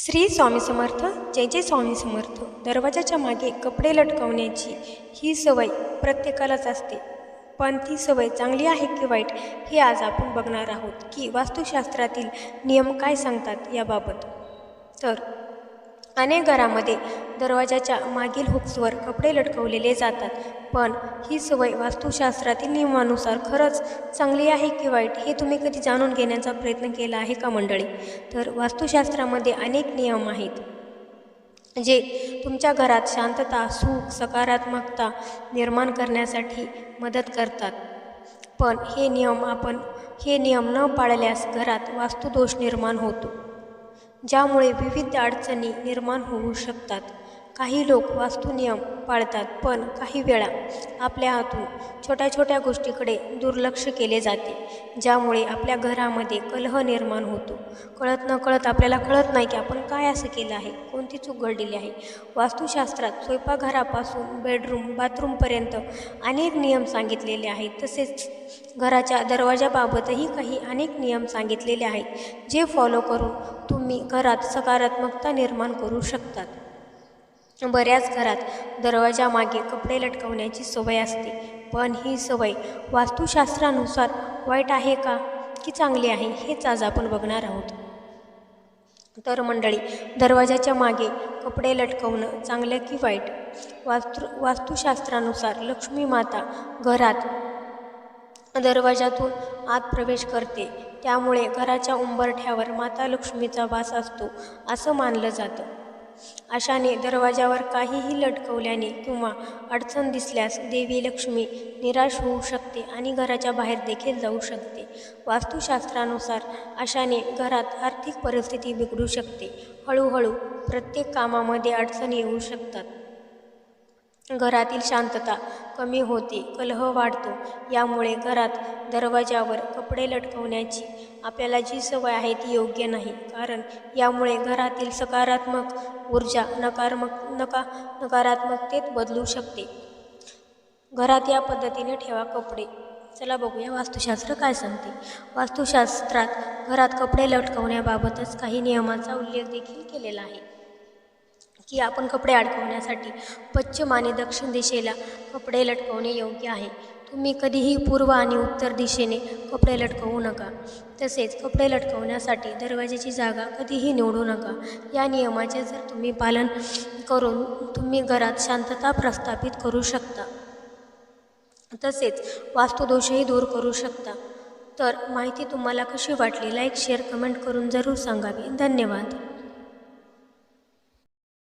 श्री स्वामी समर्थ जय जय स्वामी समर्थ. दरवाजाच्या मागे कपडे लटकवण्याची ही सवय प्रत्येकालाच असते. पण ती सवय चांगली आहे की वाईट हे आज आपण बघणार आहोत की वास्तुशास्त्रातील नियम काय सांगतात याबाबत. तर अनेक घरामध्ये दरवाजाच्या मागील हुक्सवर कपडे लटकवलेले जातात. पण ही सवय वास्तुशास्त्रातील नियमानुसार खरंच चांगली आहे की वाईट हे तुम्ही कधी जाणून घेण्याचा प्रयत्न केला आहे का मंडळी? तर वास्तुशास्त्रामध्ये अनेक नियम आहेत जे तुमच्या घरात शांतता सुख सकारात्मकता निर्माण करण्यासाठी मदत करतात. पण हे नियम आपण हे नियम न पाळल्यास घरात वास्तुदोष निर्माण होतो. ज्यामुळे विविध अडचणी निर्माण होऊ शकतात. काही लोक वास्तुनियम पाळतात पण काही वेळा आपल्या हातून छोट्या छोट्या गोष्टीकडे दुर्लक्ष केले जाते ज्यामुळे आपल्या घरामध्ये कलह निर्माण होतो. कळत न कळत आपल्याला कळत नाही की आपण काय असं केलं आहे कोणती चूक घडलेली आहे. वास्तुशास्त्रात स्वयंपाकघरापासून बेडरूम बाथरूमपर्यंत अनेक नियम सांगितलेले आहेत तसेच घराच्या दरवाजाबाबतही काही अनेक नियम सांगितलेले आहेत जे फॉलो करून तुम्ही घरात सकारात्मकता निर्माण करू शकतात. बऱ्याच घरात दरवाजामागे कपडे लटकवण्याची सवय असते. पण ही सवय वास्तुशास्त्रानुसार वाईट आहे का? की चांगली आहे हेच आज आपण बघणार आहोत. तर मंडळी दरवाजाच्या मागे कपडे लटकवणं चांगलं की वाईट? वास्तु वास्तुशास्त्रानुसार लक्ष्मी माता घरात दरवाजातून आत प्रवेश करते. त्यामुळे घराच्या उंबरठ्यावर माता लक्ष्मीचा वास असतो असं मानलं जातं. अशाने दरवाजावर काहीही लटकवल्याने किंवा अडचण दिसल्यास देवी लक्ष्मी निराश होऊ शकते आणि घराच्या बाहेर देखील जाऊ शकते. वास्तुशास्त्रानुसार अशाने घरात आर्थिक परिस्थिती बिघडू शकते. हळूहळू प्रत्येक कामामध्ये अडचणी येऊ शकतात. घरातील शांतता कमी होते कलह वाढतो. यामुळे घरात दरवाजावर कपडे लटकवण्याची आपल्याला जी सवय आहे ती योग्य नाही. कारण यामुळे घरातील सकारात्मक ऊर्जा नकारात्मक नका नकारात्मकतेत बदलू शकते. घरात या पद्धतीने ठेवा कपडे. चला बघूया वास्तुशास्त्र काय सांगते. वास्तुशास्त्रात घरात कपडे लटकवण्याबाबतच काही नियमांचा उल्लेख देखील केलेला आहे. की आपण कपडे अडकवण्यासाठी पश्चिम आणि दक्षिण दिशेला कपडे लटकवणे योग्य आहे. तुम्ही कधीही पूर्व आणि उत्तर दिशेने कपडे लटकवू नका. तसेच कपडे लटकवण्यासाठी दरवाजाची जागा कधीही निवडू नका. या नियमाचे जर तुम्ही पालन करून तुम्ही घरात शांतता प्रस्थापित करू शकता. तसेच वास्तुदोषही दूर करू शकता. तर माहिती तुम्हाला कशी वाटली लाईक शेअर कमेंट करून जरूर सांगावी. धन्यवाद.